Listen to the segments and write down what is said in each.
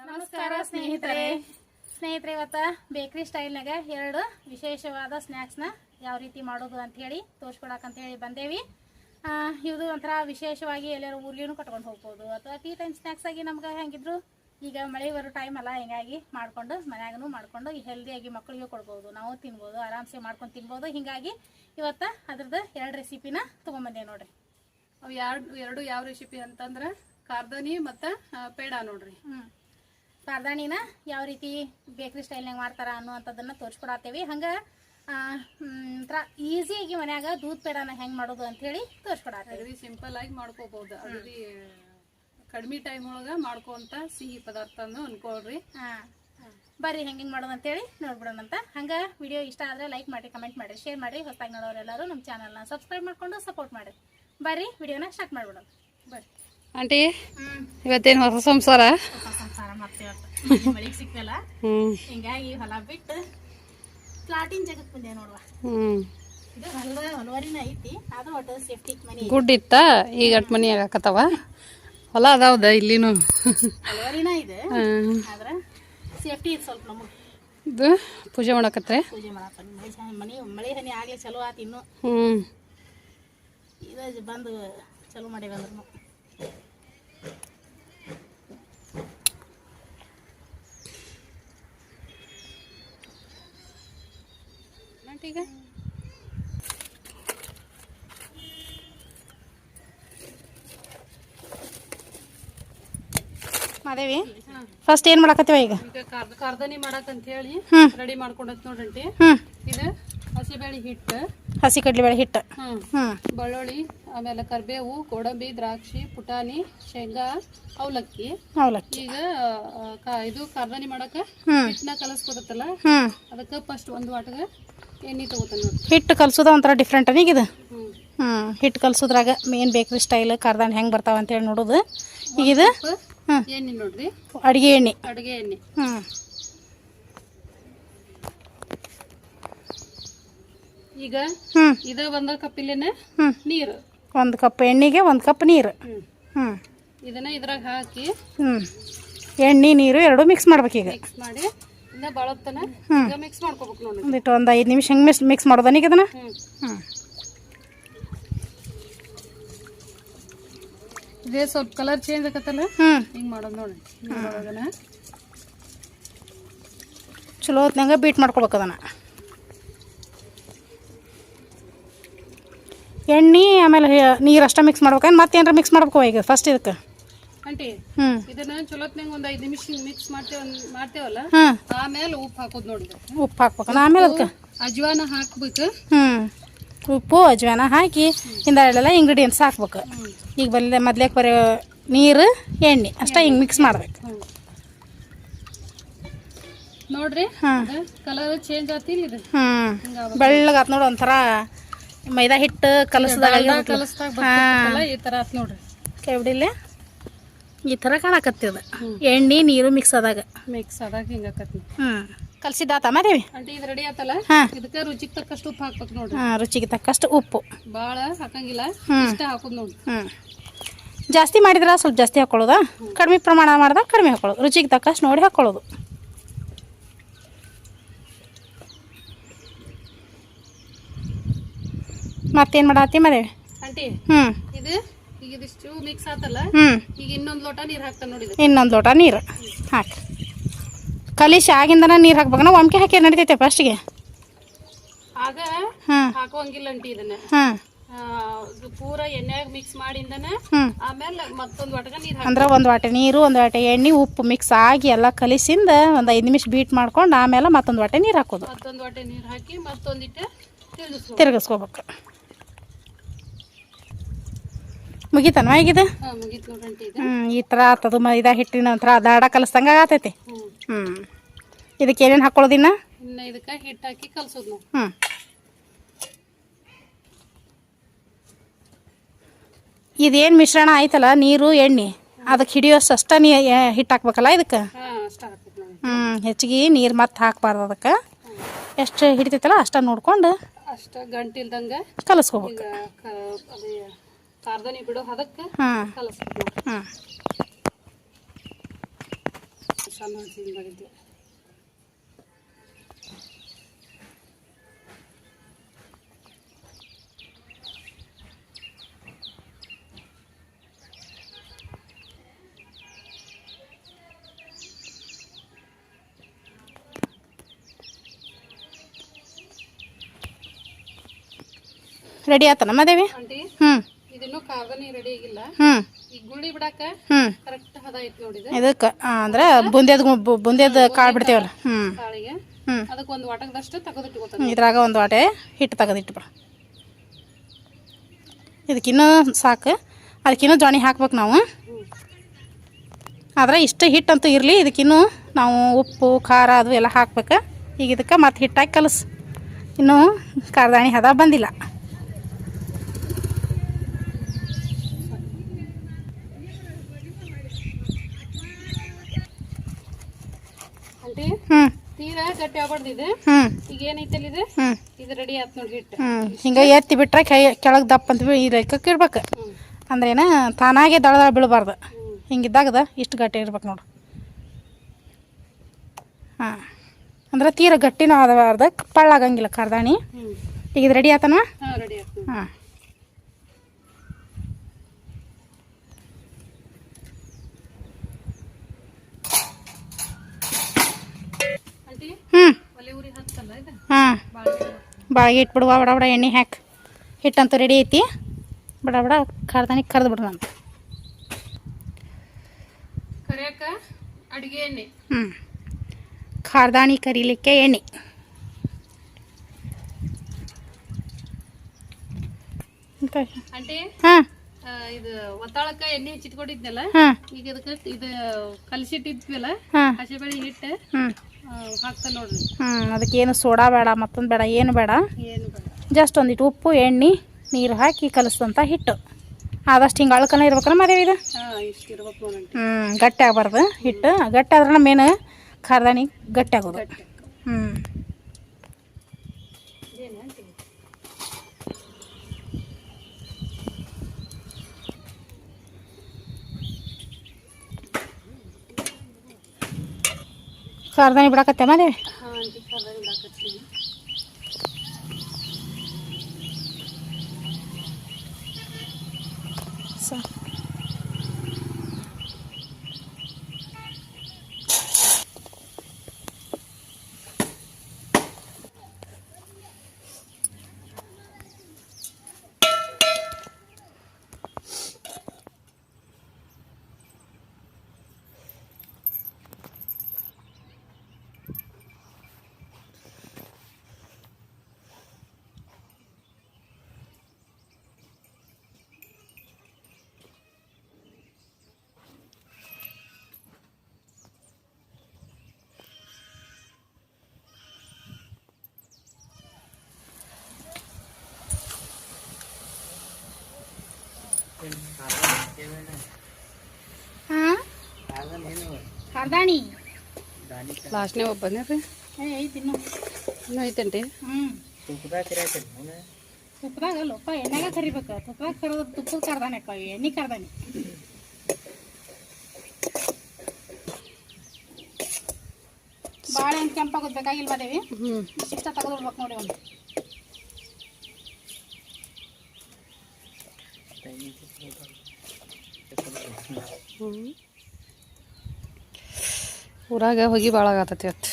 ನಮಸ್ಕಾರ ಸ್ನೇಹಿತರೆ. ಸ್ನೇಹಿತರೆ. ಇವತ್ತ ಬೇಕ್ರಿ ಸ್ಟೈಲ್ನಾಗ ಎರಡು ವಿಶೇಷವಾದ ಸ್ನ್ಯಾಕ್ಸ್ನ ಯಾವ ರೀತಿ ಮಾಡೋದು ಅಂಥೇಳಿ ಹೇಳಿ ಬಂದೇವಿ. ಇದು ಒಂಥರ ವಿಶೇಷವಾಗಿ ಎಲ್ಲರೂ ಊರ್ಲಿನೂ ಕಟ್ಕೊಂಡು ಹೋಗ್ಬೋದು. ಅಥವಾ ಟೀ ಟೈಮ್ ಸ್ನ್ಯಾಕ್ಸ್ ಆಗಿ ನಮ್ಗೆ ಹೆಂಗಿದ್ರು ಈಗ ಮಳೆ ಬರೋ ಟೈಮ್ ಅಲ್ಲ ಹಿಂಗಾಗಿ ಮಾಡ್ಕೊಂಡು ಮನ್ಯಾಗೂ ಮಾಡ್ಕೊಂಡು ಹೆಲ್ದಿಯಾಗಿ ಮಕ್ಕಳಿಗೂ ಕೊಡ್ಬೋದು. ನಾವು ತಿನ್ಬೋದು ಆರಾಮ್ಸೆ ಮಾಡ್ಕೊಂಡು ತಿನ್ಬೋದು. ಹೀಗಾಗಿ ಇವತ್ತು ಅದ್ರದ್ದು ಎರಡು ರೆಸಿಪಿನ ತೊಗೊಂಬಂದೆ ನೋಡ್ರಿ. ಅವು ಎರಡು ಎರಡು ಯಾವ ರೆಸಿಪಿ ಅಂತಂದ್ರೆ ಕಾರ್ದನಿ ಮತ್ತು ಪೇಡ ನೋಡ್ರಿ. ಕಾರ್ದಾಣಿನ ಯಾವ ರೀತಿ ಬೇಕ್ರಿ ಸ್ಟೈಲ್ನಾಗ ಮಾಡ್ತಾರ ಅನ್ನುವಂಥದ್ದನ್ನು ತೋರಿಸ್ಕೊಡತ್ತೇವಿ. ಹಂಗೆ ಒಂಥರ ಈಸಿಯಾಗಿ ಮನ್ಯಾಗ ದೂದ್ ಪೇಡನ ಹೆಂಗೆ ಮಾಡೋದು ಅಂಥೇಳಿ ತೋರಿಸ್ಕೊಡತ್ತೇವಿ. ಸಿಂಪಲ್ ಆಗಿ ಮಾಡ್ಕೋಬಹುದು ಅಗದಿ ಕಡಿಮೆ ಟೈಮ್ ಒಳಗೆ ಮಾಡ್ಕೊಂತ ಸಿಹಿ ಪದಾರ್ಥನ ಅನ್ಕೊಳ್ರಿ. ಹಾಂ ಬರ್ರಿ ಹೆಂಗೆ ಮಾಡೋದು ಅಂತೇಳಿ ನೋಡ್ಬಿಡೋಣಂತ ಹಂಗೆ ವಿಡಿಯೋ ಇಷ್ಟ ಆದರೆ ಲೈಕ್ ಮಾಡಿ ಕಮೆಂಟ್ ಮಾಡಿ ಶೇರ್ ಮಾಡಿ ಹೊಸದಾಗಿ ನೋಡೋರೆಲ್ಲರೂ ನಮ್ಮ ಚಾನಲ್ನ ಸಬ್ಸ್ಕ್ರೈಬ್ ಮಾಡ್ಕೊಂಡು ಸಪೋರ್ಟ್ ಮಾಡಿ ಬರ್ರಿ ವಿಡಿಯೋನ ಸ್ಟಾರ್ಟ್ ಮಾಡ್ಬಿಡೋಣ. ಬರ್ರಿ. ಆಂಟಿ ಇವತ್ತೇನು ಹೊಸ ಸಂಸಾರ? ಸಂಸಾರ ಮಾಡ್ತೀವತ್ತ ಮಳಿಗೆ ಸಿಕ್ಕಲ್ಲ ಹಿಂಗಾಗಿ ಹೊಲ ಬಿಟ್ಟು ಪ್ಲಾಟಿನ ಜಗಕ್ಕೆ ಬಂದೆ ನೋಡುವ. ಇದು ಹೊಲ ಹೊಲವರಿನ ಐತಿ ಅದು ಒಟ್ಟು ಸೇಫ್ಟಿ ಮನಿ ಗುಡ್ ಇತ್ತ? ಈಗ ಅಟ್ ಮನಿ ಆಗಾಕತ್ತವ? ಹೊಲ ಅದಾವದ ಇಲ್ಲಿನು? ಹೊಲವರಿನ ಇದೆ ಆದ್ರೆ ಸೇಫ್ಟಿ ಇದೆ ಸ್ವಲ್ಪ ನಮಗೆ. ಇದು ಪೂಜೆ ಮಾಡಕತ್ರೆ? ಪೂಜೆ ಮಾಡತ್ತ ಮಳೆ ಮನಿ ಮಳೆ ಹನಿ ಆಗ್ಲಿ ಚಲೋ ಆತು ಇನ್ನು. ಹ್ಞೂ ಇದು ಬಂದು ಚಲೋ ಮಾಡಿ ಬಂದ್ರು ಮಾದೇವಿ ಫಸ್ಟ್ ಏನ್ ಮಾಡಕತ್ತೀವ ಈಗ? ಕಾರ್ದನಿ ಮಾಡಕ್ ಅಂತ ಹೇಳಿ. ರೆಡಿ ಮಾಡ್ಕೊಂಡತ್ ನೋಡ್ರಿ ಇದು ಹಸಿಬೇಳೆ ಹಿಟ್ಟು ಹಸಿ ಕಡ್ಲೆಬೇಳೆ ಹಿಟ್ಟು. ಹ್ಞೂ ಬೆಳ್ಳುಳ್ಳಿ ಆಮೇಲೆ ಕರಿಬೇವು ಗೋಡಂಬಿ ದ್ರಾಕ್ಷಿ ಪುಟಾಣಿ ಶೇಂಗಾ ಅವಲಕ್ಕಿ. ಅವಲಕ್ಕಿ. ಈಗ ಇದು ಕಾರ್ದಾನಿ ಮಾಡಕ ಹಿಟ್ಟನ ಹಿಟ್ಟನ್ನ ಕಲಸ್ಕೊಡತ್ತಲ್ಲ ಅದಕ್ಕೆ ಫಸ್ಟ್ ಒಂದು ವಾಟಗ ಎಣ್ಣೆ ತಗೋತಾನೆ ಹಿಟ್ಟು ಕಲಸೋದ ಒಂಥರ ಡಿಫ್ರೆಂಟ್ ಇದು. ಹ್ಮ್. ಹ್ಞೂ ಹಿಟ್ಟು ಕಲಸೋದ್ರಾಗ ಮೇನ್ ಬೇಕ್ರಿ ಸ್ಟೈಲ್ ಕಾರ್ದಾನಿ ಹೆಂಗೆ ಬರ್ತಾವ ಅಂತೇಳಿ ನೋಡೋದು. ಈಗ ಇದು ಎಣ್ಣೆ ನೋಡ್ರಿ. ಅಡುಗೆ ಎಣ್ಣೆ. ಅಡುಗೆ ಎಣ್ಣೆ. ಹ್ಞೂ ಈಗ ಹ್ಞೂ ಇದ ಒಂದ ಕಪ್ ಇಲ್ಲೇನೆ? ನೀರು. ಒಂದು ಕಪ್ ಎಣ್ಣೆಗೆ ಒಂದು ಕಪ್ ನೀರು. ಹ್ಮ್. ಹ್ಞೂ ಇದನ್ನ ಇದ್ರಾಗ ಹಾಕಿ ಹ್ಞೂ ಎಣ್ಣೆ ನೀರು ಎರಡೂ ಮಿಕ್ಸ್ ಮಾಡ್ಬೇಕೀಗ ಮಿಕ್ಸ್ ಮಾಡಿ ಇನ್ನ ಬಾಳತ್ತನ ಈಗ ಮಿಕ್ಸ್ ಮಾಡ್ಕೋಬೇಕು ನೋಡ್ರಿ ಒಂದಿಟ್ಟು ಒಂದು ಐದು ನಿಮಿಷ ಹೆಂಗೆ ಮಿಕ್ಸ್ ಮಿಕ್ಸ್ ಮಾಡೋದನ್ನ ಈಗ ಇದನ್ನ? ಹ್ಮ್. ಹ್ಞೂ ಇದೇ ಸ್ವಲ್ಪ ಕಲರ್ ಚೇಂಜ್ ಆಗತ್ತಲ್ಲ? ಹ್ಞೂ ಹಿಂಗ್ ಮಾಡೋದು ನೋಡಿ ಇದ್ರೊಳಗನ ಚಲೋ ಹೊತ್ನಾಗ ಬೀಟ್ ಮಾಡ್ಕೊಬೇಕು ಅದನ್ನು. ಎಣ್ಣೆ ಆಮೇಲೆ ನೀರು ಅಷ್ಟೇ ಮಿಕ್ಸ್ ಮಾಡ್ಬೇಕೇನು ಮತ್ತೆ ಏನಾರ ಮಿಕ್ಸ್ ಮಾಡ್ಬೇಕು ಈಗ ಫಸ್ಟ್ ಇದಕ್ಕೆ? ಆಂಟಿ ಹ್ಞೂ ಇದನ್ನ ಚಲೋತ್ನಾಗ ಒಂದ್ ಐದ್ ನಿಮಿಷ ಮಿಕ್ಸ್ ಮಾಡ್ತೇವ ಮಾಡ್ತೇವಲ್ಲ? ಹ್ಞೂ ಆಮೇಲೆ ಉಪ್ಪು ಹಾಕೋದು ಉಪ್ಪು ಹಾಕ್ಬೇಕು. ಆಮೇಲೆ ಅದಕ್ಕೆ? ಅಜ್ವಾನ ಹಾಕ್ಬೇಕು. ಹ್ಞೂ ಉಪ್ಪು ಅಜ್ವಾನ ಹಾಕಿ ಹಿಂದೆಲ್ಲ ಇಂಗ್ರೀಡಿಯೆಂಟ್ಸ್ ಹಾಕ್ಬೇಕು. ಈಗ ಬಲ್ಲೆ ಮೊದ್ಲೇಕ್ ಬರೀ ನೀರು ಎಣ್ಣೆ ಅಷ್ಟೇ ಹಿಂಗೆ ಮಿಕ್ಸ್ ಮಾಡ್ಬೇಕು. ನೋಡ್ರಿ ಹಾಂ ಕಲರ್ ಚೇಂಜ್ ಆತಿಲ್ಲ ಇದು? ಹ್ಞೂ ಬೆಳ್ಳಗಾತ್ ನೋಡು ಒಂಥರ ಮೈದಾ ಹಿಟ್ಟು ಕಲಸದಾಗ ಈ ತರ ಆತ್ ನೋಡ್ರಿ. ಕೇವಡಿಲ್ಲ? ಈ ಥರ ಕಾಣಕತ್ತದ ಎಣ್ಣೆ ನೀರು ಮಿಕ್ಸ್ ಆದಾಗ. ಮಿಕ್ಸ್ ಆದಾಗ ಹಿಂಗ ಆಕತಿ ಹ್ಞೂ ಕಲ್ಸಿದ್ದಾತ ಮಾದೇವಿ? ಇದು ರೆಡಿ ಆತಲ್ಲ? ಇದಕ್ಕೆ ರುಚಿಗೆ ತಕ್ಕಷ್ಟು ಉಪ್ಪು ಹಾಕ್ಬೇಕು ನೋಡ್ರಿ. ಹಾಂ ರುಚಿಗೆ ತಕ್ಕಷ್ಟು ಉಪ್ಪು. ಬಾಳ ಹಾಕಂಗಿಲ್ಲ. ಇಷ್ಟ ಹಾಕೋದು ನೋಡ್ರಿ. ಹ್ಞೂ ಜಾಸ್ತಿ ಮಾಡಿದ್ರೆ ಸ್ವಲ್ಪ ಜಾಸ್ತಿ ಹಾಕೊಳ್ಳೋದಾ? ಕಡಿಮೆ ಪ್ರಮಾಣ ಮಾಡಿದಾಗ ಕಡಿಮೆ ಹಾಕೊಳ್ಳೋದು. ರುಚಿಗೆ ತಕ್ಕಷ್ಟು ನೋಡಿ ಹಾಕ್ಕೊಳ್ಳೋದು ಮತ್ತೇನು ಮಾಡತ್ತಿ ಮದ್ ಆಂಟಿ ಹ್ಞೂ ಇದು ಈಗ ಇದಿಷ್ಟು ಮಿಕ್ಸ್ ಆತಲ್ಲ ಹ್ಞೂ ಈಗ ಇನ್ನೊಂದ್ ಲೋಟ ನೀರ್ ಹಾಕ್ತಾನೆ ನೋಡಿ. ಇನ್ನೊಂದು ಲೋಟ ನೀರು. ಹಾಕಿ. ಕಲಿಸಿ ಆಗಿಂದನ ನೀರು ಹಾಕ್ಬೇಕನ ಒಮ್ಕೆ ಹಾಕಿ ನಡಿತೈತೆ ಫಸ್ಟ್ಗೆ ಆಗ ಒಂದ್ ಹಾಕುವಂಗಿಲ್ಲ ಆಂಟಿ ಇದನ್ನ. ಹಾಂ ಆ, ಇದು ಪೂರ ಎಣ್ಣೆಯಾಗ ಮಿಕ್ಸ್ ಮಾಡಿಂದನ ಆಮೇಲೆ ಮತ್ತೊಂದು ವಾಟಗ ನೀರು ಅಂದ್ರೆ ಒಂದು ವಾಟೆ ನೀರು ಒಂದು ವಾಟೆ ಎಣ್ಣೆ ಉಪ್ಪು ಮಿಕ್ಸ್ ಆಗಿ ಎಲ್ಲ ಕಲಿಸಿಂದ ಒಂದು ಐದು ನಿಮಿಷ ಬೀಟ್ ಮಾಡ್ಕೊಂಡು ಆಮೇಲೆ ಮತ್ತೊಂದು ವಾಟೆ ನೀರು ಹಾಕೋದು. ಮತ್ತೊಂದ್ ವಾಟೆ ನೀರ್ ಹಾಕಿ ಮತ್ತೊಂದಿಟ್ಟು ತಿರುಗಿಸ್ಕೋಬೇಕು. ಮುಗಿತನ ಈಗಿದು? ಹ್ಞೂ ಈ ಥರ ಆತದು ಇದ ಹಿಟ್ಟಿನ ಒಂಥರ ಅದಾಡ ಕಲಿಸ್ದಂಗೆ ಆಗತೈತಿ. ಹ್ಞೂ ಇದಕ್ಕೆ ಏನೇನು ಹಾಕ್ಕೊಳ್ಳೋದಿನ್ನ ಇದಕ್ಕೆ ಹಿಟ್ಟು ಹಾಕಿ ಕಲಿಸೋದು ನಾವು ಹ್ಞೂ ಇದೇನು ಮಿಶ್ರಣ ಆಯ್ತಲ್ಲ ನೀರು ಎಣ್ಣೆ? ಅದಕ್ಕೆ ಹಿಡಿಯೋಷ್ಟು ಅಷ್ಟ ನೀ ಹಿಟ್ಟು ಹಾಕ್ಬೇಕಲ್ಲ ಇದಕ್ಕೆ? ಹ್ಞೂ ಹೆಚ್ಚಿಗೆ ನೀರು ಮತ್ತೆ ಹಾಕ್ಬಾರ್ದು ಅದಕ್ಕೆ. ಎಷ್ಟು ಹಿಡಿತೈತಲ್ಲ ಅಷ್ಟ ನೋಡ್ಕೊಂಡು ಅಷ್ಟ ಗಂಟಿಲ್ದಂಗೆ ಕಲಿಸ್ಕೋಬೇಕು. ಕಾರ್ದನಿ ಬಿಡೋ ಅದಕ್ಕೆ ಹಾಂ. ಕಲಸ್ಬೇಕು ಹ್ಞೂ ಸಣ್ಣ ಹಸಿಂಗ್ ರೆಡಿ ಆತನ ಮದೇವಿ? ಆಂಟಿ ಹ್ಞೂ ಇದನ್ನು ಕಾರ್ದನಿ ರೆಡಿ ಆಗಿಲ್ಲ. ಹ್ಞೂ ಈಗ ಗುಳ್ಳಿ ಬಿಡಾಕ ಹ್ಞೂ ಕರೆಕ್ಟ್ ಹದ ಐತಿ ನೋಡಿದ ಇದಕ್ಕೆ ಅಂದ್ರೆ ಬುಂದೇದ್ ಬುಂದೇದ್ ಕಾಳು ಬಿಡ್ತೇವಲ್ಲ. ಹ್ಞೂ ಕಾಳಿಗೆ. ಹ್ಞೂ ಅದಕ್ಕೆ ಒಂದು ವಾಟಕದಷ್ಟು ತೆಗೆದಿಟ್ಕೋತಾನೆ. ಇದ್ರಾಗ ಒಂದು ವಾಟೆ ಹಿಟ್ಟು ತೆಗೆದಿಟ್ಟು ಬಿಡ ಇದಕ್ಕಿನ್ನೂ ಸಾಕು. ಅದಕ್ಕಿನ್ನೂ ಜಾಣಿ ಹಾಕ್ಬೇಕು ನಾವು. ಆದ್ರೆ ಇಷ್ಟು ಹಿಟ್ಟಂತೂ ಇರಲಿ ಇದಕ್ಕಿನ್ನೂ ನಾವು ಉಪ್ಪು ಖಾರ ಅದು ಎಲ್ಲ ಹಾಕ್ಬೇಕು. ಈಗ ಇದಕ್ಕೆ ಮತ್ತೆ ಹಿಟ್ಟಾಕಿ ಕಲಸು. ಇನ್ನೂ ಖಾರದಾಣಿ ಹದ ಬಂದಿಲ್ಲ. ಆಂಟಿ ತೀರಾ ಗಟ್ಟಿ ಆಗ್ಬಾರ್ದು ಇದು. ಈಗ ಅಲ್ಲಿ ಇದು? ಇದು ರೆಡಿ ಆತ್ ನೋಡಿ ಹಿಟ್ಟು. ಹಿಂಗ ಎತ್ತಿ ಬಿಟ್ರೆ ಕೈ ಕೆಳಗೆ ದಪ್ಪ ಅಂತ ಈ ಲೆಕ್ಕಕ್ಕೆ ಇಡ್ಬೇಕು ಅಂದ್ರೆ ಅಂದ್ರೇನ ತಾನಾಗೆ ದಳ ದಳ ಬೀಳಬಾರ್ದು ಹಿಂಗಿದ್ದಾಗದ ಇಷ್ಟು ಗಟ್ಟಿ ಇರ್ಬೇಕು ನೋಡು. ಹಾಂ. ಅಂದ್ರೆ ತೀರ ಗಟ್ಟಿನೂ ಆದಬಾರ್ದು ಪಳ್ಳಾಗಂಗಿಲ್ಲ ಕರ್ದಾಣಿ ಈಗ ಇದು ರೆಡಿ ಆತನ? ಹಾ ರೆಡಿ ಆತ್ ನೋಡಿ. ಹಾಂ ಆಂಟಿ ಹ್ಞೂ ಒಲೆ ಉರಿ ಹತ್ತಲ್ಲ ಇದು ಹಾಂ. ಬಾಳಿಗೆ ಇಟ್ಬಿಡುವ ಬಡ ಬಡ ಎಣ್ಣೆ ಹಾಕಿ. ಹಿಟ್ಟಂತೂ ರೆಡಿ ಐತಿ. ಬಡ ಬಡ ಖಾರದಾನಿ ಕರೆದು ಬಿಡು ನಾನು. ಅಡುಗೆ ಅಡಿಗೆ ಎಣ್ಣೆ. ಹ್ಞೂ ಖಾರದಾಣಿ ಕರಿಲಿಕ್ಕೆ ಎಣ್ಣೆ. ಹಾಂ. ಇದು ಒತ್ತಾಳಕ್ಕ ಎಣ್ಣೆ ಹಚ್ಚಿಟ್ಕೊಂಡಿದ್ನಲ್ಲ? ಈಗ ಇದಕ್ಕೆ ಇದು ಕಲಸಿಟ್ಟಿದ್ವಲ್ಲ? ಹಸಿಬೇಳೆ ಹಿಟ್ಟು. ನೋಡ್ರಿ. ಹ್ಞೂ ಅದಕ್ಕೇನು ಸೋಡಾ ಬೇಡ ಮತ್ತೊಂದು ಬೇಡ ಏನು ಬೇಡ. ಏನು ಬೇಡ. ಜಸ್ಟ್ ಒಂದಿಟ್ಟು ಉಪ್ಪು ಎಣ್ಣೆ ನೀರು ಹಾಕಿ ಕಲಿಸ್ದಂಥ ಹಿಟ್ಟು. ಆದಷ್ಟು ಹಿಂಗೆ ಅಳ್ಕನ ಇರ್ಬೇಕಲ್ಲ ಮದುವೆ ಇದು? ಹ್ಞೂ ಗಟ್ಟಿ ಆಗಬಾರ್ದು ಹಿಟ್ಟು. ಗಟ್ಟಿ ಆದ್ರೆ ಮೇನ್ ಖಾರದಾಣಿ ಗಟ್ಟಿ ಆಗೋದು. ಹ್ಞೂ ಇದೇನು ಆಂಟಿ ಖಾರದಾಣಿ ಬಿಡಕತ್ತೆ ಮದುವೆ ಹಾ ಆಂಟಿ ಕರ್ದಾಗ ಹಾಂ? ಖಾರದಾಣಿ ಲಾಸ್ಟ್ನೇ ಒಬ್ಬ ಬಂದ್ರಿ ಏ ಐತಿ ಇನ್ನು. ಇನ್ನೂ ಐತಂಟಿ ಹ್ಞೂ ತುಪ್ಪದಾಗ ಅಲ್ಲಪ್ಪ ಎಣ್ಣೆಗ ಕರಿಬೇಕು. ತುಪ್ಪದಾಗ ಕರೆದ್ರೆ ತುಪ್ಪದ ಕರ್ದಾನೆ ಅಕ್ಕಾವು ಎಣ್ಣೆ ಕರ್ದಾನೆ ಭಾಳ ಹೆಂಗೆ ಕೆಂಪಾಗೋದು ಬೇಕಾಗಿಲ್ಲ ಮದೇವಿ ಹ್ಞೂ ಇಷ್ಟ ನೋಡಿ ಒಂದು. ಊರಾಗ ಹೋಗಿ ಭಾಳ ಆಗತ್ತೈತಿ ಇವತ್ತು.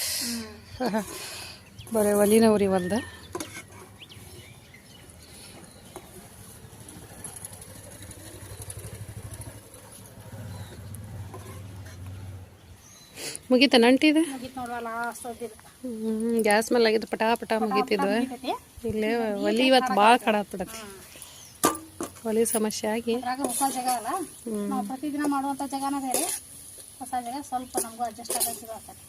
ಬರೀ ಒಲಿನ ಉರಿ ಒಂದು. ಮುಗೀತ ನಂಟಿದ ಗ್ಯಾಸ್ ಮೇಲೆ ಆಗಿದ್ದು ಪಟಾ ಪಟಾ ಮುಗೀತಿದ್ವ ಇಲ್ಲೇ ಒಲಿ ಇವತ್ತು ಭಾಳ ಕಡಾತ್ಬಿಡತ್ತಿ ಒಲಿ ಸಮಸ್ಯೆ ಆಗಿ. ಹೊಸ ಜಾಗ ಅಲ್ಲ? ನಾವು ಪ್ರತಿದಿನ ಮಾಡುವಂಥ ಜಾಗನ ಬೇರೆ. ಹೊಸ ಜಾಗ ಸ್ವಲ್ಪ ನಮಗೂ ಅಡ್ಜಸ್ಟ್ ಇದು ಆಗ್ತದೆ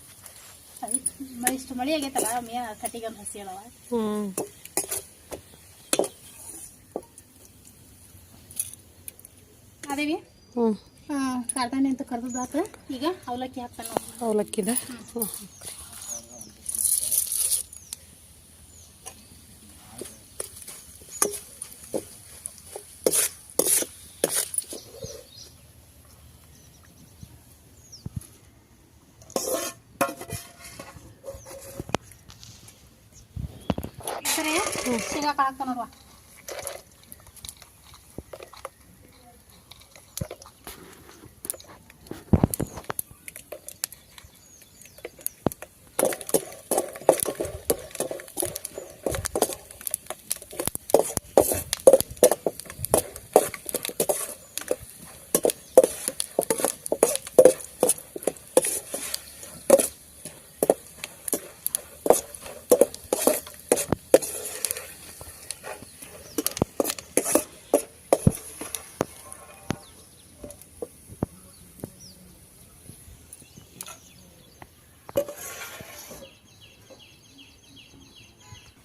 ಇಷ್ಟು ಮಳೆ ಆಗೈತಲ್ಲ ಮೇ ಕಟ್ಟಿಗೆ ಒಂದು ಹಸಿ ಹೇಳವ ಹ್ಞೂ ಅದೇವಿ ಹ್ಞೂ ಕಾರ್ದಾಣಿ ಅಂತ ಕರ್ದದಾತ ಈಗ ಅವಲಕ್ಕಿ ಹಾಕ್ತಾನೆ ಅವಲಕ್ಕಿದ? ಹ್ಞೂ ಶೇಂಗಾ ಕಾಳು ಹಾಕ್ತಾವ ನೋಡುವ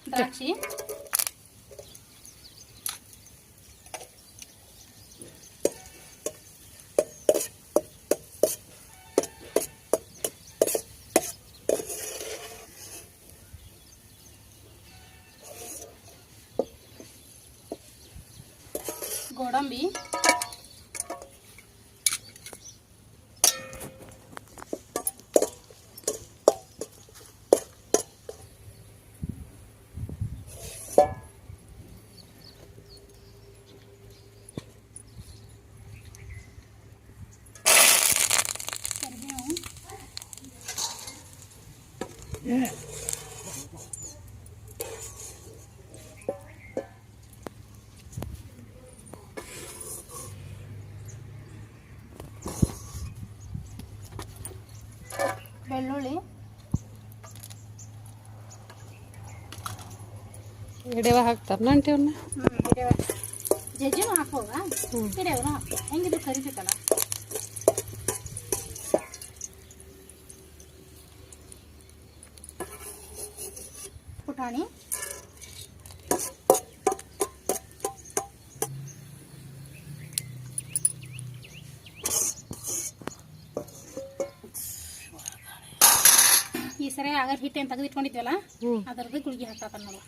ದ್ರಾಕ್ಷಿ ಗೋಡಂಬಿ ಕರಿಬೇವು ಬೆಳ್ಳುಳ್ಳಿ ಎಡೆವ ಹಾಕ್ತಾರ. ನಂಟಿ ಅವನ್ನ ಜಜ್ಜಿನೂ ಹಾಕೋದ ಹಿರಿಯವ್ರು ಹಾಕೋ ಹೆಂಗಿದ್ರು ಕರಿಬೇಕಲ್ಲ? ಪುಟಾಣಿ. ಈ ಸರಿ ಆಗ ಹಿಟ್ಟೇನು ತೆಗೆದಿಟ್ಕೊಂಡಿದ್ವಲ್ಲ? ಅದರದ್ದು ಗುಳಿಗೆ ಹಾಕ್ತಾತ ನೋಡು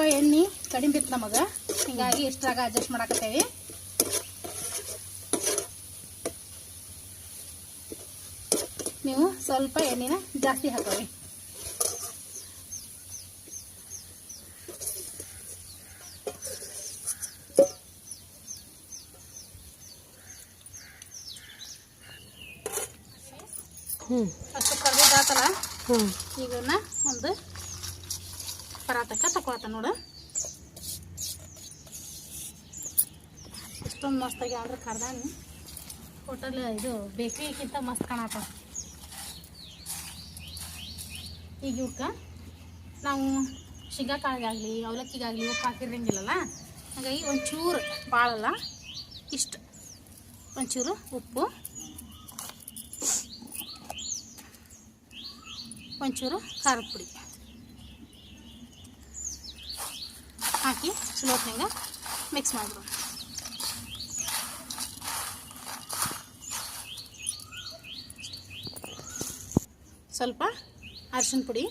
ಸ್ವಲ್ಪ ಎಣ್ಣೆ ಕಡಿಮೆ ಬಿತ್ತು ನಮಗೆ ಹಿಂಗಾಗಿ ಇಷ್ಟ್ರಾಗ ಅಡ್ಜಸ್ಟ್ ಮಾಡಾಕತ್ತೇವೆ. ನೀವು ಸ್ವಲ್ಪ ಎಣ್ಣೆನ ಜಾಸ್ತಿ ಹಾಕೋರಿ. ಅಷ್ಟು ಕರ್ಬೇವು ಆತಲ್ಲ ಹ್ಞೂ ಈಗನ್ನ ಒಂದು ಪರಾತಕ್ಕ ತಕೊಳತ್ತ ನೋಡು ಎಷ್ಟೊಂದು ಮಸ್ತಾಗಿ ಆರ್ಡ್ರ್ ಕರ್ದಾನು. ಹೋಟೆಲ್ ಇದು ಬೇಕ್ರಿಗಿಂತ ಮಸ್ತ್ ಕಾಣತ್ತ ಈಗ ಇವಕ್ಕೆ ನಾವು ಶೇಂಗಾಕಾಳಿಗಾಗಲಿ, ಅವಲಕ್ಕಿಗಾಗಲಿ ಉಪ್ಪು ಹಾಕಿರಂಗಿಲ್ಲಲ್ಲ ಹಾಗಾಗಿ ಒಂಚೂರು ಭಾಳಲ್ಲ ಇಷ್ಟು. ಒಂಚೂರು ಉಪ್ಪು. ಒಂಚೂರು ಖಾರದ ಪುಡಿ. ಹಾಕಿ ಚಲೋತ್ನಾಗ ಮಿಕ್ಸ್ ಮಾಡಿಬಿಡು. ಸ್ವಲ್ಪ ಅರಶಿನ ಪುಡಿ.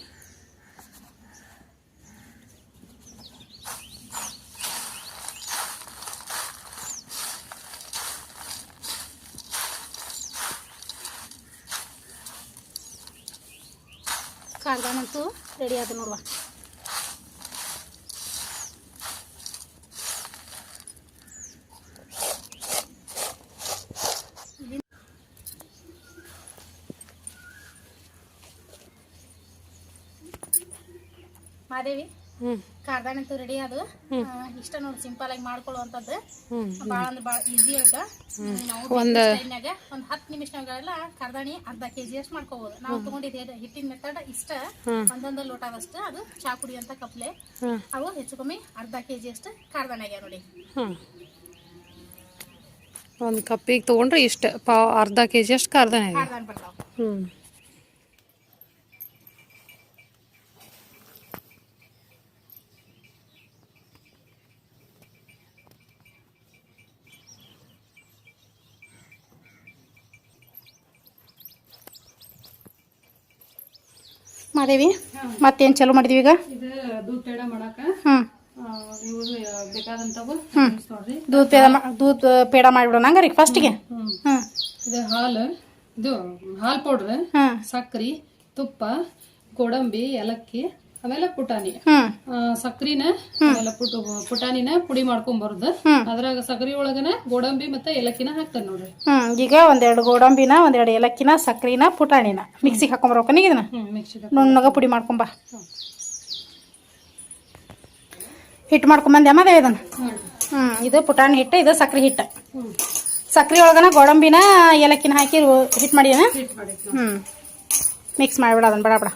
ಕಾರ್ದಾನಂತೂ ರೆಡಿ ಆದ ನೋಡುವ. ಮಾದೇವಿ ಹ್ಞೂ ಕಾರ್ದಾನಂತೂ ರೆಡಿ ಅದು. ಇಷ್ಟ ನೋಡಿ ಸಿಂಪಲ್ ಆಗಿ ಮಾಡ್ಕೊಳ್ಳುವಂಥದ್ದು. ಬಹಳ ಭಾಳ ಅಂದ್ರೆ ಭಾಳ ಈಸಿ ಆಗ ಒಂದ್ ಒಂದು ಹತ್ತು ನಿಮಿಷನಾಗೆಲ್ಲ ಕಾರ್ದಾಣಿ ಅರ್ಧ ಕೆ ಜಿ ಅಷ್ಟು ಮಾಡ್ಕೋಬಹುದು ನಾವು ತಗೊಂಡಿದ್ದೆ ಹಿಟ್ಟಿನ ಮೆಥಡ್ ಇಷ್ಟ. ಹ್ಮ್. ಒಂದೊಂದು ಲೋಟದಷ್ಟು ಅದು ಚಾ ಅಂತ ಕಪ್ಲೆ. ಅವು ಹೆಚ್ಚು ಕಮ್ಮಿ ಅರ್ಧ ಕೆ ಜಿ ಅಷ್ಟು ಕಾರ್ದಾಣಿ ಆಗ್ಯಾವ ನೋಡಿ. ಒಂದ್ ಕಪ್ಪಿಗೆ ತಗೊಂಡ್ರೆ ಇಷ್ಟ. ಪಾವ್ ಅರ್ಧ ಕೆ ಜಿ ಅಷ್ಟು ಕಾರ್ದಾಣಿ ಬರ್ತಾವ. ಹ್ಞೂ ಮಾದೇವಿ ಮತ್ತೇನು ಚಲೋ ಮಾಡಿದೀವಿ ಈಗ? ಹ್ಞೂ ದೂದ್ ಪೇಡ ದೂದ್ ಪೇಡ ಮಾಡಿಬಿಡೋಣ ಹಂಗಾರಿ ಫಸ್ಟಿಗೆ ಹ್ಞೂ ಇದು ಹಾಲು ಇದು ಹಾಲು ಪೌಡ್ರ್ ಸಕ್ಕರೆ ಸಕ್ರಿ ತುಪ್ಪ ಗೋಡಂಬಿ ಏಲಕ್ಕಿ ಆಮೇಲೆ ಪುಟಾಣಿ. ಸಕ್ರಿನ ಆಮೇಲೆ ಪುಟ ಪುಟಾಣಿನ ಪುಡಿ ಮಾಡ್ಕೊಂಡ್ ಬರೋದು ಹ್ಮ್. ಅದ್ರಾಗ ಸಕ್ರಿ ಒಳಗನ ಗೋಡಂಬಿ ಮತ್ತೆ ಏಲಕ್ಕಿನ ಹಾಕ್ತಾರೆ ನೋಡ್ರಿ. ಈಗ ಒಂದೆರಡು ಗೋಡಂಬಿನ ಒಂದೆರಡು ಏಲಕ್ಕಿನ ಸಕ್ರಿನ ಪುಟಾಣಿನ. ಮಿಕ್ಸಿಗೆ ಹಾಕೊಂಬರ್ಬೇಕನ ಇದನ್ನ ನುಣ್ಣಗ ಪುಡಿ ಮಾಡ್ಕೊಂಬ. ಹಿಟ್ಟು ಮಾಡ್ಕೊಂಬಂದೆ ಅಮ್ಮದೇ ಇದನ್ನ? ಹ್ಞೂ ಇದು ಪುಟಾಣಿ ಹಿಟ್ಟು ಇದು ಸಕ್ರೆ ಹಿಟ್ಟು. ಸಕ್ರೆ ಒಳಗನ ಗೋಡಂಬಿನ ಏಲಕ್ಕಿನ ಹಾಕಿ ಹಿಟ್ಟು ಮಾಡಿ ಹ್ಞೂ ಮಿಕ್ಸ್ ಮಾಡಿಬಿಡ ಅದನ್ನ ಬಡ ಬಡ.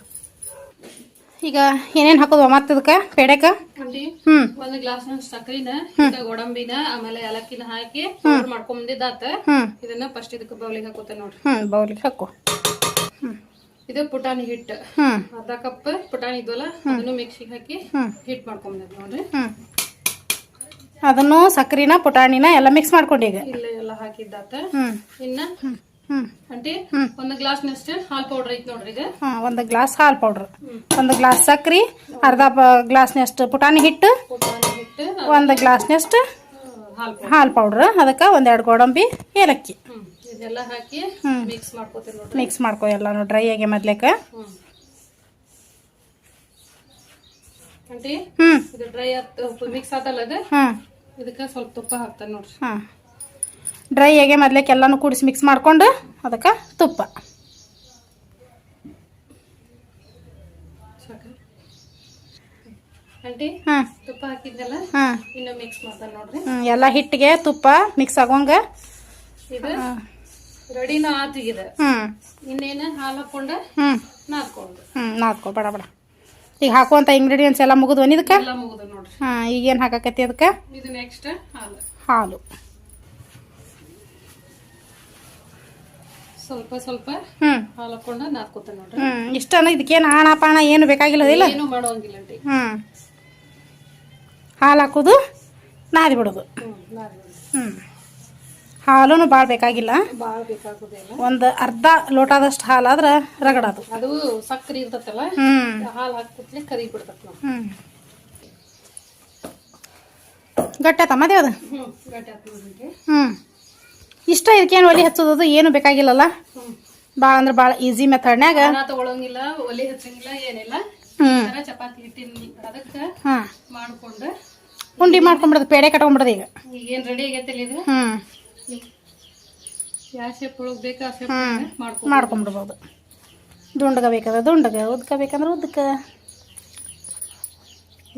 ಈಗ ಏನೇನ್ ಹಾಕೋದು ಮತ್ತೆ ಪೇಡಕ್ಕ ಪೇಡೆಕ? ಅಂಟಿ ಹ್ಞೂ ಒಂದ್ ಗ್ಲಾಸ್ ಸಕ್ರಿನ ಹಿಂಗ ಗೋಡಂಬಿನ ಆಮೇಲೆ ಏಲಕ್ಕಿನ ಹಾಕಿ ಮಾಡ್ಕೊಂಬಂದಿದ್ದಾತ ಇದನ್ನ ಫಸ್ಟ್ ಇದಕ್ಕೆ ಬೌಲಿಗೆ ಹಾಕೋತ ನೋಡ್ರಿ. ಹ್ಞೂ ಬೌಲಿಗೆ ಹಾಕು. ಇದು ಪುಟಾಣಿ ಹಿಟ್ಟು ಅರ್ಧ ಕಪ್ ಪುಟಾಣಿ ಇದ್ವಲ್ಲ ಅದನ್ನು ಮಿಕ್ಸಿಗೆ ಹಾಕಿ ಹಿಟ್ ಮಾಡ್ಕೊಂಬಂದಿದ್ ನೋಡ್ರಿ. ಅದನ್ನು ಸಕ್ಕರೆನ ಪುಟಾಣಿನ ಎಲ್ಲ ಮಿಕ್ಸ್ ಮಾಡ್ಕೊಂಡು ಈಗ? ಇಲ್ಲೇ ಎಲ್ಲ ಹಾಕಿದ್ದಾತ. ಇನ್ನ ಹ್ಞೂ ಅಂಟಿ ಗ್ಲಾಸ್ ಗ್ಲಾಸ್ನಷ್ಟು ಹಾಲ್ ಪೌಡರ್ ಐತಿ ನೋಡ್ರಿ ಇದು ಹಾಂ ಒಂದು ಗ್ಲಾಸ್ ಹಾಲು ಪೌಡ್ರ್ ಒಂದು ಗ್ಲಾಸ್ ಸಕ್ರೆ ಅರ್ಧ ಗ್ಲಾಸ್ನಷ್ಟು ಪುಟಾಣಿ ಹಿಟ್ಟು ಹಿಟ್ಟು ಒಂದು ಗ್ಲಾಸ್ನಷ್ಟು ಹಾಲ್ ಪೌಡರ್ ಹಾಲು ಪೌಡ್ರ್ ಅದಕ್ಕೆ ಒಂದೆರಡು ಗೋಡಂಬಿ ಏಲಕ್ಕಿ. ಇದೆಲ್ಲ ಹಾಕಿ ಮಿಕ್ಸ್ ಮಾಡ್ಕೋತೀವಿ ನೋಡ್ರಿ. ಮಿಕ್ಸ್ ಮಾಡ್ಕೊ ನೋಡಿ ಡ್ರೈ ಆಗಿ ಮೊದ್ಲೇಕ ಹ್ಞೂ ಇದು ಡ್ರೈ ಮಿಕ್ಸ್ ಆತಲ್ಲ ಅದು? ಇದಕ್ಕೆ ಸ್ವಲ್ಪ ತುಪ್ಪ ಹಾಕ್ತಾರೆ ನೋಡ್ರಿ. ಹಾಂ. ಡ್ರೈ ಆಗಿ ಮೊದ್ಲೇಕ ಎಲ್ಲನೂ ಕೂಡಿಸಿ ಮಿಕ್ಸ್ ಮಾಡ್ಕೊಂಡು ಅದಕ್ಕೆ ತುಪ್ಪ. ಎಲ್ಲ ಹಿಟ್ಟಿಗೆ ತುಪ್ಪ ಮಿಕ್ಸ್ ಆಗೋಂಗ. ರೆಡಿನ ಹ್ಞೂ ಇನ್ನೇನು ಹಾಲು ಹಾಕೊಂಡ ಹ್ಞೂ ನಾದ್ಕೊಂಡು. ಹ್ಞೂ ನಾದ್ಕೊ ಬಡ ಬಡ. ಈಗ ಹಾಕುವಂಥ ಇಂಗ್ರೀಡಿಯೆಂಟ್ಸ್ ಎಲ್ಲ ಮುಗಿದ್ವನ್ ಇದಕ್ಕೆ ಹಾಂ ಈಗೇನು ಹಾಕಕತ್ತಿ ಅದಕ್ಕೆ? ಇದು ನೆಕ್ಸ್ಟ್ ಹಾಲು. ಹಾಲು. ಸ್ವಲ್ಪ ಸ್ವಲ್ಪ ಹ್ಞೂ ಹಾಲು ಹಾಕೊಂಡು ನೋಡ್ರಿ. ಇಷ್ಟ ಇಷ್ಟನ ಇದಕ್ಕೇನು ಪಾಣ ಏನು ಬೇಕಾಗಿಲ್ಲ ಇಲ್ಲ ಏನು ಮಾಡೋಂಗಿಲ್ಲ ಆಂಟಿ ಹಾಲು ಹಾಕೋದು ನಾದಿ ಬಿಡೋದು ಹ್ಮ್ ನಾದ್ಬಿಡು. ಹ್ಞೂ ಹಾಲು ಭಾಳ ಬೇಕಾಗಿಲ್ಲ. ಭಾಳ ಬೇಕಾಗೋದಿಲ್ಲ ಒಂದು ಅರ್ಧ ಲೋಟದಷ್ಟು ಹಾಲಾದ್ರೆ ರಗಡದು. ಅದು ಸಕ್ಕರೆ ಇರ್ತತಲ್ಲ ಹ್ಞೂ ಹಾಲು ಹಾಕ್ಬಿಟ್ಲೆ ಕರಿ ಬಿಡ್ತತ್ ನಾವು ಹ್ಞೂ ಗಟ್ಟಿ ಮದುವೆ ಅದು ಹ್ಞೂ ಗಟ್ಟಿ ಇಷ್ಟ ಇದಕ್ಕೇನು ಒಲೆ ಹಚ್ಚೋದು ಏನು ಬೇಕಾಗಿಲ್ಲಲ್ಲ? ಬಾಳ ಭಾಳ ಅಂದ್ರೆ ಭಾಳ ಈಸಿ ಮೆಥಡ್ನ್ಯಾಗ ತಗೊಳಂಗಿಲ್ಲ ಒಲೆ ಹಚ್ಚಂಗಿಲ್ಲ ಏನಿಲ್ಲ. ಚಪಾತಿ ಹಿಟ್ಟಿನ ಅದಕ್ಕೆ ಮಾಡ್ಕೊಂಡು ಉಂಡಿ ಮಾಡ್ಕೊಂಬಿಡೋದು ಪೇಡೆ ಕಟ್ಕೊಂಬಿಡೋದು ಈಗ. ಈಗ ಏನು ರೆಡಿ ಆಗೈತಿಲ್ಲ ಇದು? ಯಾವ ಶೇಪ್ ಒಳಗೆ ಬೇಕು ಶೇಪ್ ಮಾಡ್ಕೊಂಬಿಡ್ಬೋದು. ದುಂಡಗ ಬೇಕಾದ್ರೆ ದುಂಡಗ ಉದ್ಕ ಬೇಕಂದ್ರೆ ಉದ್ಕ.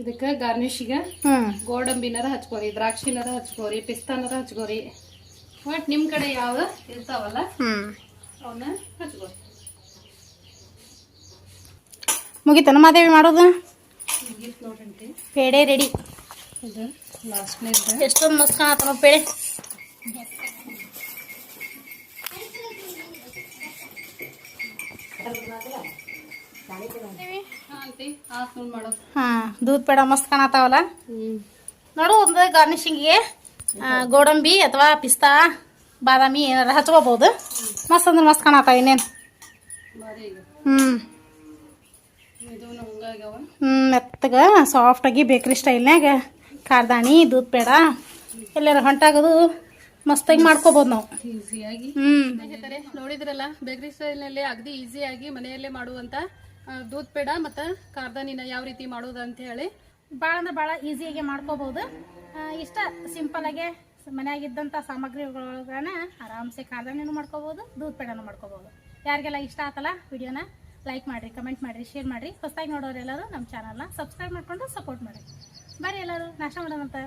ಇದಕ್ಕೆ ಗಾರ್ನಿಶಿಗೆ ಹ್ಞೂ ಗೋಡಂಬಿನಾರ ಹಚ್ಕೋರಿ ದ್ರಾಕ್ಷಿನಾರ ಹಚ್ಕೋರಿ ಪಿಸ್ತಾನಾರ ಹಚ್ಕೋರಿ. ಒಟ್ ನಿಮ್ಮ ಕಡೆ ಯಾವ ಇರ್ತಾವಲ್ಲ? ಅವನ್ನ ಹಚ್ಕೋರಿ ಮುಗಿತನ ಮಾದೇವಿ ಮಾಡೋದು? ಮುಗೀತು ನೋಡ್ರಿ ಪೇಡೆ ರೆಡಿ. ಇದು ಲಾಸ್ಟ್ನೇದು ಎಷ್ಟೊಂದು ಮಸ್ತ್ ಕಾಣತ್ತ ನಾವು ಪೇಡೆ. ಹಾ ದೂದ್ ಪೇಡ ಮಸ್ತ್ ಕಾಣತ್ತಾವಲ್ಲ? ನೋಡು ಒಂದು ಗಾರ್ನಿಶಿಂಗಿಗೆ ಗೋಡಂಬಿ ಅಥವಾ ಪಿಸ್ತಾ ಬಾದಾಮಿ ಏನಾರ ಹಚ್ಕೋಬೋದು. ಮಸ್ತ್ ಅಂದ್ರೆ ಮಸ್ತ್ ಕಾಣತ್ತ ಇನ್ನೇನು. ಹ್ಮ್. ಮೆತ್ತಗ ಹ್ಞೂ ಮೆತ್ತಗೆ ಸಾಫ್ಟಾಗಿ ಬೇಕ್ರಿ ಸ್ಟೈಲ್ನಾಗ ಕಾರ್ದಾಣಿ ದೂದ್ ಪೇಡ ಎಲ್ಲಾರ ಹೊಂಟಾಗೋದು ಮಸ್ತಾಗಿ ಮಾಡ್ಕೋಬಹುದು ನಾವು. ಈಸಿಯಾಗಿ. ಹ್ಞೂ ಸ್ನೇಹಿತರೆ ನೋಡಿದ್ರಲ್ಲ ಬೇಕರಿ ಸ್ಟೈಲ್ನಲ್ಲಿ ಅಗದಿ ಈಸಿಯಾಗಿ ಮನೆಯಲ್ಲೇ ಮಾಡುವಂತ ದೂದ್ ಪೇಡ ಮತ್ತು ಕಾರ್ದಾನಿನ ಯಾವ ರೀತಿ ಮಾಡೋದು ಅಂತ ಹೇಳಿ. ಭಾಳ ಅಂದ್ರೆ ಭಾಳ ಈಸಿಯಾಗಿ ಮಾಡ್ಕೋಬೋದು. ಆ, ಇಷ್ಟ ಸಿಂಪಲಾಗೆ ಮನೆಯಾಗಿದ್ದಂಥ ಸಾಮಗ್ರಿಗಳನ್ನ ಆರಾಮ್ಸೆ ಕಾರ್ದಾಣಿನೂ ಮಾಡ್ಕೋಬೋದು, ದೂದ್ ಪೇಡನೂ ಮಾಡ್ಕೋಬೋದು. ಯಾರಿಗೆಲ್ಲ ಇಷ್ಟ ಆತಲ್ಲ ವಿಡಿಯೋನ ಲೈಕ್ ಮಾಡಿರಿ ಕಮೆಂಟ್ ಮಾಡಿರಿ ಶೇರ್ ಮಾಡಿರಿ. ಹೊಸದಾಗಿ ನೋಡೋರೆಲ್ಲರೂ ನಮ್ಮ ಚಾನಲ್ನ ಸಬ್ಸ್ಕ್ರೈಬ್ ಮಾಡಿಕೊಂಡು ಸಪೋರ್ಟ್ ಮಾಡಿ ಬರ್ರಿ ಎಲ್ಲರೂ ನಾಶ ಮಾಡೋಣಂತ.